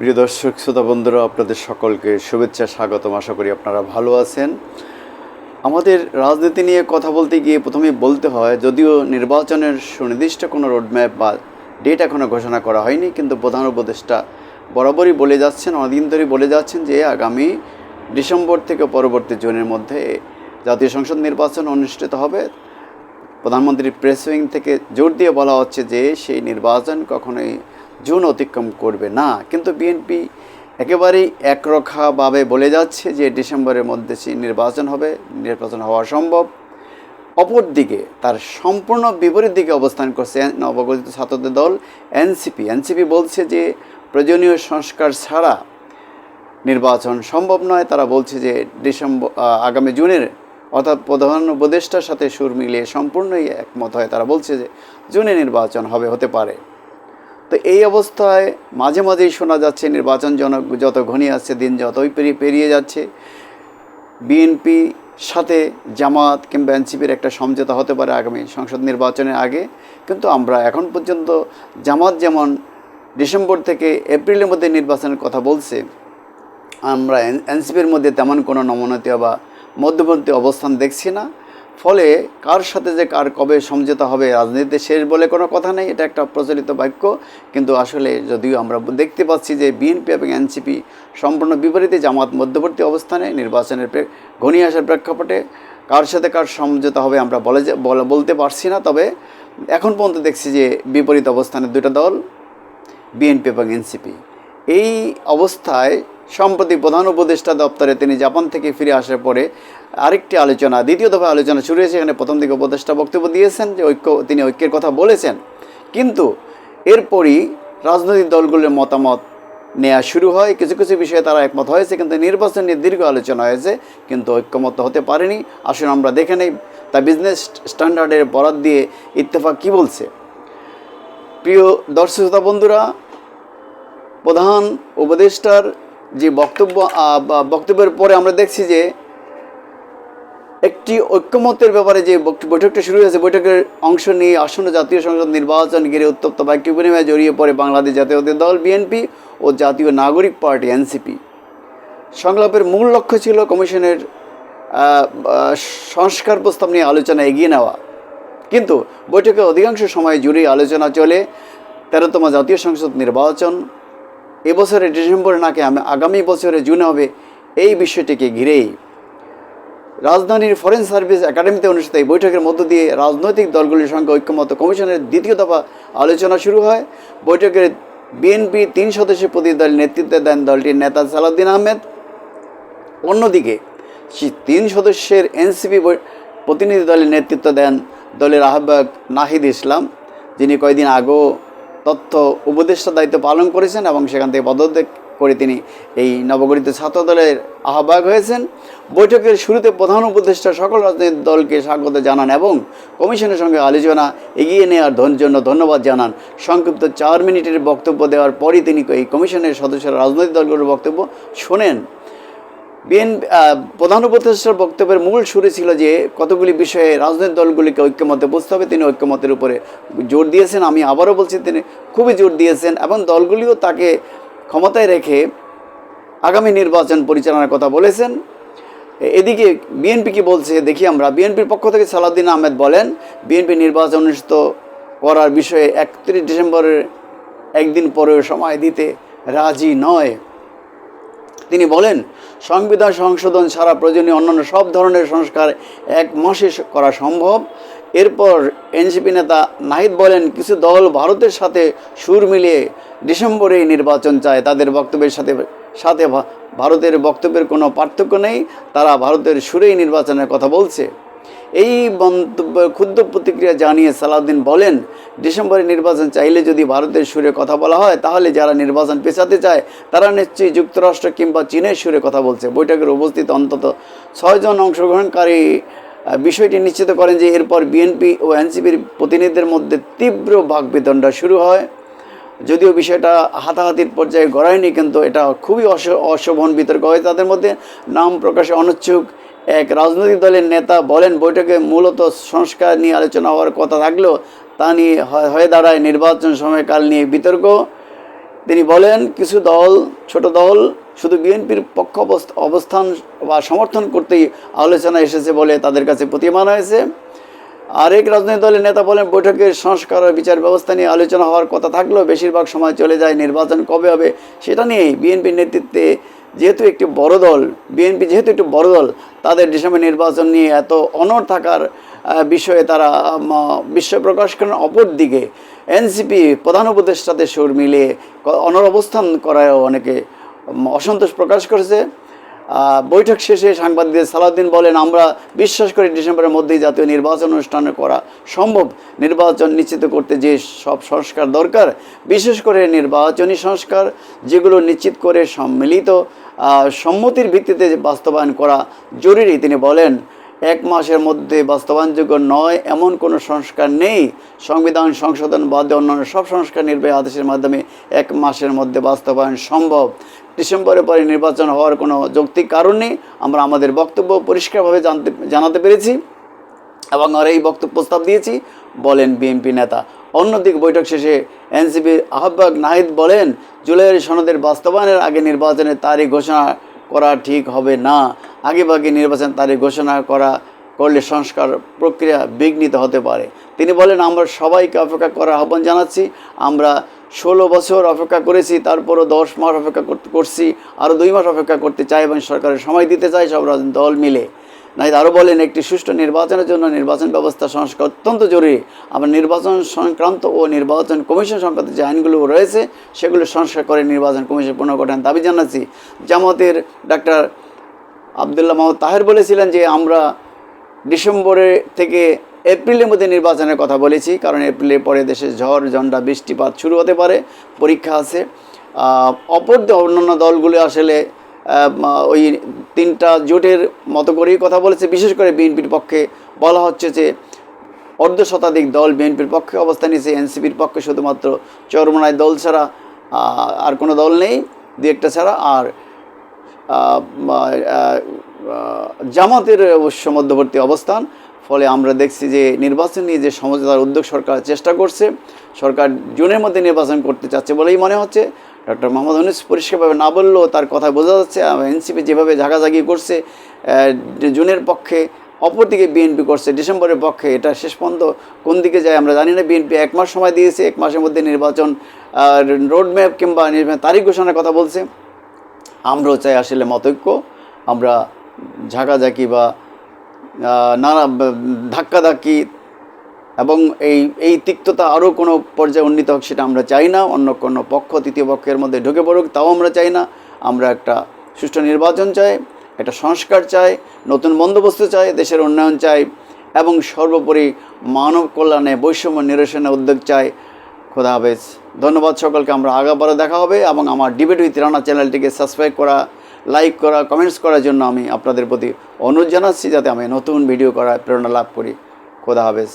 প্রিয় দর্শক, শ্রোতা বন্ধুরা, আপনাদের সকলকে শুভেচ্ছা, স্বাগতম। আশা করি আপনারা ভালো আছেন। আমাদের রাজনীতি নিয়ে কথা বলতে গিয়ে প্রথমে বলতে হয়, যদিও নির্বাচনের সুনির্দিষ্ট কোনো রোডম্যাপ বা ডেট এখনও ঘোষণা করা হয়নি, কিন্তু প্রধান উপদেষ্টা বরাবরই বলে যাচ্ছেন, অনেকদিন ধরেই বলে যাচ্ছেন যে আগামী ডিসেম্বর থেকে পরবর্তী জুনের মধ্যে জাতীয় সংসদ নির্বাচন অনুষ্ঠিত হবে। প্রধানমন্ত্রীর প্রেস উইং থেকে জোর দিয়ে বলা হচ্ছে যে সেই নির্বাচন কখনোই জুন অতিক্রম করবে না। কিন্তু বিএনপি একেবারেই একরখাভাবে বলে যাচ্ছে যে ডিসেম্বরের মধ্যে সেই নির্বাচন হবে, নির্বাচন হওয়া সম্ভব। অপরদিকে তার সম্পূর্ণ বিপরীত দিকে অবস্থান করছে নবগঠিত ছাত্রদের দল এনসিপি এনসিপি বলছে যে প্রয়োজনীয় সংস্কার ছাড়া নির্বাচন সম্ভব নয়। তারা বলছে যে ডিসেম্বর আগামী জুনের, অর্থাৎ প্রধান উপদেষ্টার সাথে সুর মিলিয়ে সম্পূর্ণই একমত হয়। তারা বলছে যে জুনে নির্বাচন হবে, হতে পারে। তো এই অবস্থায় মাঝে মাঝেই শোনা যাচ্ছে নির্বাচন জন যত ঘনিয়ে আসছে, দিন যতই পেরিয়ে পেরিয়ে যাচ্ছে, বিএনপি সাথে জামাত কিংবা এনসিপির একটা সমঝোতা হতে পারে আগামী সংসদ নির্বাচনের আগে। কিন্তু আমরা এখন পর্যন্ত জামাত যেমন ডিসেম্বর থেকে এপ্রিলের মধ্যে নির্বাচনের কথা বলছে, আমরা এনসিপির মধ্যে তেমন কোনো নমনীয় বা মধ্যবর্তী অবস্থান দেখছি না। ফলে কার সাথে যে কার কবে সমঝোতা হবে রাজনীতিতে শেষ বলে কোনো কথা নেই, এটা একটা প্রচলিত বাক্য। কিন্তু আসলে যদিও আমরা দেখতে পাচ্ছি যে বিএনপি এবং এনসিপি সম্পূর্ণ বিপরীতে জামাত মধ্যবর্তী অবস্থানে নির্বাচনের ঘনিয়ে আসার প্রেক্ষাপটে কার সাথে কার সমঝোতা হবে আমরা বলা- বলতে পারছি না। তবে এখন পর্যন্ত দেখছি যে বিপরীত অবস্থানে দুটো দল, বিএনপি এবং এনসিপি। এই অবস্থায় সম্প্রতি প্রধান উপদেষ্টা দপ্তরে তিনি জাপান থেকে ফিরে আসার পরে আরেকটি আলোচনা, দ্বিতীয় দফা আলোচনা শুরু হয়েছে। এখানে প্রথম দিকে উপদেষ্টা বক্তব্য দিয়েছেন যে ঐক্য, তিনি ঐক্যের কথা বলেছেন। কিন্তু এরপরই রাজনৈতিক দলগুলোর মতামত নেওয়া শুরু হয়। কিছু কিছু বিষয়ে তারা একমত হয়েছে, কিন্তু নির্বাচন নিয়ে দীর্ঘ আলোচনা হয়েছে, কিন্তু ঐক্যমত হতে পারেনি। আসুন আমরা দেখে নেই, তা বিজনেস স্ট্যান্ডার্ডের বরাদ দিয়ে ইত্তেফাক কী বলছে? প্রিয় দর্শক বন্ধুরা, প্রধান উপদেষ্টার যে বক্তব্য বক্তব্যের পরে আমরা দেখছি যে একটি ঐক্যমতের ব্যাপারে যে বৈঠকটা শুরু হয়েছে, বৈঠকের অংশ নিয়ে আসন্ন জাতীয় সংসদ নির্বাচন ঘিরে উত্তপ্ত বাক্য বিনিময়ে জড়িয়ে পড়ে বাংলাদেশ জাতীয়তাবাদী দল বিএনপি ও জাতীয় নাগরিক পার্টি এনসিপি সংলাপের মূল লক্ষ্য ছিল কমিশনের সংস্কার প্রস্তাব নিয়ে আলোচনা এগিয়ে নেওয়া। কিন্তু বৈঠকে অধিকাংশ সময় জুড়েই আলোচনা চলে তেরোতম জাতীয় সংসদ নির্বাচন এবছরের ডিসেম্বরে নাকি আগামী বছরে জুনে হবে এই বিষয়টিকে ঘিরেই। রাজধানীর ফরেন সার্ভিস একাডেমিতে অনুষ্ঠিত এই বৈঠকের মধ্য দিয়ে রাজনৈতিক দলগুলির সঙ্গে ঐক্যমত কমিশনের দ্বিতীয় দফা আলোচনা শুরু হয়। বৈঠকের বিএনপি তিন সদস্য প্রতিনিধি দল নেতৃত্ব দেন দলটির নেতা সালাউদ্দিন আহমেদ। অন্যদিকে তিন সদস্যের এনসিপি প্রতিনিধি দলের নেতৃত্ব দেন দলের আহ্বায়ক নাহিদ ইসলাম, যিনি কয়েকদিন আগেও তথ্য উপদেষ্টা দায়িত্ব পালন করেছেন এবং সেখান থেকে পদত্যাগ করে তিনি এই নবগঠিত ছাত্র দলের আহ্বায়ক হয়েছেন। বৈঠকের শুরুতে প্রধান উপদেষ্টা সকল রাজনৈতিক দলকে স্বাগত জানান এবং কমিশনের সঙ্গে আলোচনা এগিয়ে নেওয়ার জন্য ধন্যবাদ জানান। সংক্ষিপ্ত চার মিনিটের বক্তব্য দেওয়ার পরই তিনি এই কমিশনের সদস্যরা রাজনৈতিক দলগুলোর বক্তব্য শোনেন। বিএন প্রধান উপদেষ্টার বক্তব্যের মূল সুরে ছিল যে, কতগুলি বিষয়ে রাজনৈতিক দলগুলিকে ঐক্যমতে বুঝতে হবে, তিনি ঐক্যমতের উপরে জোর দিয়েছেন, আমি আবারও বলছি, তিনি খুবই জোর দিয়েছেন, এবং দলগুলিও তাকে ক্ষমতায় রেখে আগামী নির্বাচন পরিচালনার কথা বলেছেন। এদিকে বিএনপি কি বলছে, দেখি আমরা। বিএনপির পক্ষ থেকে সালাউদ্দিন আহমেদ বলেন, বিএনপি নির্বাচন অনুষ্ঠিত করার বিষয়ে একত্রিশ ডিসেম্বরের একদিন পরেও সময় দিতে রাজি নয়। তিনি বলেন, সংবিধান সংশোধন ছাড়া প্রয়োজনীয় অন্যান্য সব ধরনের সংস্কার এক মাসে করা সম্ভব। এরপর এনসিপি নেতা নাহিদ বলেন, কিছু দল ভারতের সাথে সুর মিলিয়ে ডিসেম্বরেই নির্বাচন চায়। তাদের বক্তব্যের সাথে সাথে ভারতের বক্তব্যের কোনো পার্থক্য নেই। তারা ভারতের সুরেই নির্বাচনের কথা বলছে। এই মন্তব্য, ক্ষুদ্র প্রতিক্রিয়া জানিয়ে সালাউদ্দিন বলেন, ডিসেম্বরে নির্বাচন চাইলে যদি ভারতের সুরে কথা বলা হয়, তাহলে যারা নির্বাচন পেছাতে চায়, তারা নিশ্চয়ই যুক্তরাষ্ট্র কিংবা চীনের সুরে কথা বলছে। বৈঠকের উপস্থিত অন্তত ছয়জন অংশগ্রহণকারী বিষয়টি নিশ্চিত করেন যে এরপর বিএনপি ও এনসিপির প্রতিনিধিদের মধ্যে তীব্র বাকবিতণ্ডা শুরু হয়। যদিও বিষয়টা হাতাহাতির পর্যায়ে গড়ায়নি, কিন্তু এটা খুবই অশ, অশোভন বিতর্ক হয়। তাদের মধ্যে নাম প্রকাশে অনিচ্ছুক এক রাজনৈতিক দলের নেতা বলেন, বৈঠকে মূলত সংস্কার নিয়ে আলোচনা হওয়ার কথা থাকলেও তা নিয়ে হয়ে দাঁড়ায় নির্বাচন সময়কাল নিয়ে বিতর্ক। তিনি বলেন, কিছু দল, ছোট দল শুধু বিএনপির পক্ষ অবস্থান বা সমর্থন করতেই আলোচনা এসেছে বলে তাদের কাছে প্রতিমান হয়েছে। আরেক রাজনৈতিক দলের নেতা বলেন বৈঠকের সংস্কার ও বিচার ব্যবস্থা নিয়ে আলোচনা হওয়ার কথা থাকলেও বেশিরভাগ সময় চলে যায় নির্বাচন কবে হবে সেটা নিয়েই বিএনপির নেতৃত্বে যেহেতু একটি বড় দল, বিএনপি যেহেতু একটি বড় দল, তাদের ডিসেম্বর নির্বাচন নিয়ে এত অনর থাকার বিষয়ে তারা বিস্ময় প্রকাশ করেন, অপরদিকে এনসিপি প্রধান উপদেষ্টাতে সুর মিলিয়ে অনর অবস্থান করায় অনেকে অসন্তোষ প্রকাশ করেছে। বৈঠক শেষে সাংবাদিকদের সালাউদ্দিন বলেন, আমরা বিশ্বাস করি ডিসেম্বরের মধ্যেই জাতীয় নির্বাচন অনুষ্ঠান করা সম্ভব। নির্বাচন নিশ্চিত করতে যে সব সংস্কার দরকার, বিশেষ করে নির্বাচনী সংস্কার যেগুলো নিশ্চিত করে সম্মিলিত সম্মতির ভিত্তিতে বাস্তবায়ন করা জরুরি। তিনি বলেন, এক মাসের মধ্যে বাস্তবায়নযোগ্য নয়, এমন কোনো সংস্কার নেই। সংবিধান, সংশোধন বাদে অন্যান্য সব সংস্কার নির্বাহী আদেশের মাধ্যমে এক মাসের মধ্যে বাস্তবায়ন সম্ভব। ডিসেম্বরের পরে নির্বাচন হওয়ার কোনো যৌক্তিক কারণ নেই। আমরা আমাদের বক্তব্য পরিষ্কারভাবে জানতে, জানাতে পেরেছি এবং আর এই বক্তব্য প্রস্তাব দিয়েছি, বলেন বিএনপি নেতা। অন্যদিকে বৈঠক শেষে এনসিপি আহ্বায়ক নাহিদ বলেন, জুলাইয়ের সনদের বাস্তবায়নের আগে নির্বাচনের তারিখ ঘোষণা করা ঠিক হবে না। আগেভাগে নির্বাচন তারিখ ঘোষণা করা করলে সংস্কার প্রক্রিয়া বিঘ্নিত হতে পারে। তিনি বলেন, আমরা সবাইকে অপেক্ষা করার আহ্বান জানাচ্ছি। আমরা ষোলো বছর অপেক্ষা করেছি, তারপরও দশ মাস অপেক্ষা করছি, আরও দুই মাস অপেক্ষা করতে চাই এবং সরকারের সময় দিতে চাই, সব দল মিলে। নাহিদ আরও বলেন, একটি সুষ্ঠু নির্বাচনের জন্য নির্বাচন ব্যবস্থা সংস্কার অত্যন্ত জরুরি। আবার নির্বাচন সংক্রান্ত ও নির্বাচন কমিশন সংক্রান্ত যে আইনগুলো রয়েছে, সেগুলো সংস্কার করে নির্বাচন কমিশন পুনর্গঠন দাবি জানাচ্ছি। জামাতের ডাক্তার আবদুল্লাহ মাহমুদ তাহের বলেছিলেন যে আমরা ডিসেম্বরে থেকে এপ্রিলের মধ্যে নির্বাচনের কথা বলেছি, কারণ এপ্রিলের পরে দেশে ঝড় ঝন্ডা বৃষ্টিপাত শুরু হতে পারে, পরীক্ষা আছে। অপর অন্যান্য দলগুলো আসলে ওই তিনটা জোটের মতো করেই কথা বলেছে। বিশেষ করে বিএনপির পক্ষে বলা হচ্ছে যে অর্ধ শতাধিক দল বিএনপির পক্ষে অবস্থান নিয়েছে, এনসিপির পক্ষে শুধুমাত্র চরমনায় দল ছাড়া আর কোনো দল নেই দু একটা ছাড়া। আর জামাতের অবশ্য মধ্যবর্তী অবস্থান। ফলে আমরা দেখছি যে নির্বাচন নিয়ে যে সমঝোতার উদ্যোগ সরকার চেষ্টা করছে, সরকার জুনের মধ্যে নির্বাচন করতে চাচ্ছে বলেই মনে হচ্ছে। ডক্টর মোহাম্মদ ইউনুস পরিষ্কারভাবে না বললেও তার কথা বোঝা যাচ্ছে। এনসিপি যেভাবে ঝাঁকাঝাঁকি করছে জুনের পক্ষে অপরদিকে বিএনপি করছে, ডিসেম্বরের পক্ষে এটা শেষ পর্যন্ত কোন দিকে যায় আমরা জানি না। বিএনপি এক মাস সময় দিয়েছে, এক মাসের মধ্যে নির্বাচন রোড ম্যাপ কিংবা তারিখ ঘোষণার কথা বলছে। আমরাও চাই আসলে মতৈক্য, আমরা ঝাঁকাঝাঁকি বা নানা ধাক্কাধাক্কি এবং এই এই তিক্ততা আরও কোনো পর্যায়ে উন্নীত হোক সেটা আমরা চাই না। অন্য কোনো পক্ষ, তৃতীয় পক্ষের মধ্যে ঢুকে পড়ুক, তাও আমরা চাই না। আমরা একটা সুষ্ঠু নির্বাচন চাই, একটা সংস্কার চাই, নতুন বন্দোবস্ত চাই, দেশের উন্নয়ন চাই এবং সর্বোপরি মানব কল্যাণে, বৈষম্য নিরসনে উদ্যোগ চাই। খোদা হাফেজ। ধন্যবাদ সকলকে, আমরা আগাবারও দেখা হবে এবং আমার ডিবেট উইথ রানা চ্যানেলটিকে সাবস্ক্রাইব করা লাইক করা কমেন্টস করার জন্য আমি আপনাদের প্রতি অনুরোধ জানাচ্ছি যাতে আমি নতুন ভিডিও করার প্রেরণা লাভ করি। খোদা হাফেজ।